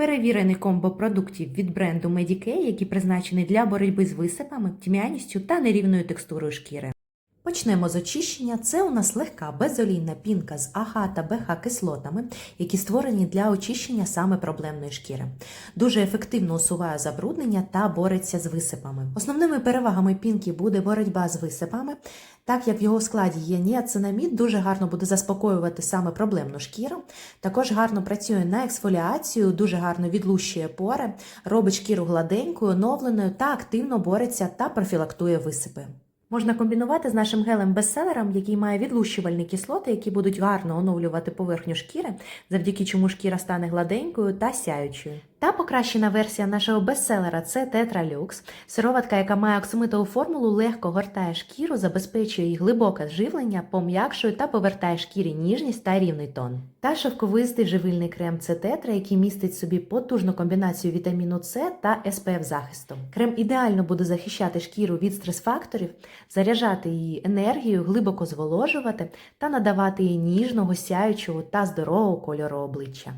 Перевірений комбо продуктів від бренду Medicare, які призначені для боротьби з висипами, тьмяністю та нерівною текстурою шкіри. Почнемо з очищення. Це у нас легка безолійна пінка з АГ та БХ кислотами, які створені для очищення саме проблемної шкіри. Дуже ефективно усуває забруднення та бореться з висипами. Основними перевагами пінки буде боротьба з висипами, так як в його складі є ніацинамід, дуже гарно буде заспокоювати саме проблемну шкіру. Також гарно працює на ексфоліацію, дуже гарно відлущує пори, робить шкіру гладенькою, оновленою та активно бореться та профілактує висипи. Можна комбінувати з нашим гелем-бестселером, який має відлущувальні кислоти, які будуть гарно оновлювати поверхню шкіри, завдяки чому шкіра стане гладенькою та сяючою. Та покращена версія нашого бестселера це Тетралюкс. Сироватка, яка має оксамитову формулу, легко гортає шкіру, забезпечує її глибоке живлення, пом'якшує та повертає шкірі ніжність та рівний тон. Та шовковистий живильний крем це тетра, який містить собі потужну комбінацію вітаміну С та SPF захисту. Крем ідеально буде захищати шкіру від стрес-факторів, заряджати її енергію, глибоко зволожувати та надавати їй ніжного, сяючого та здорового кольору обличчя.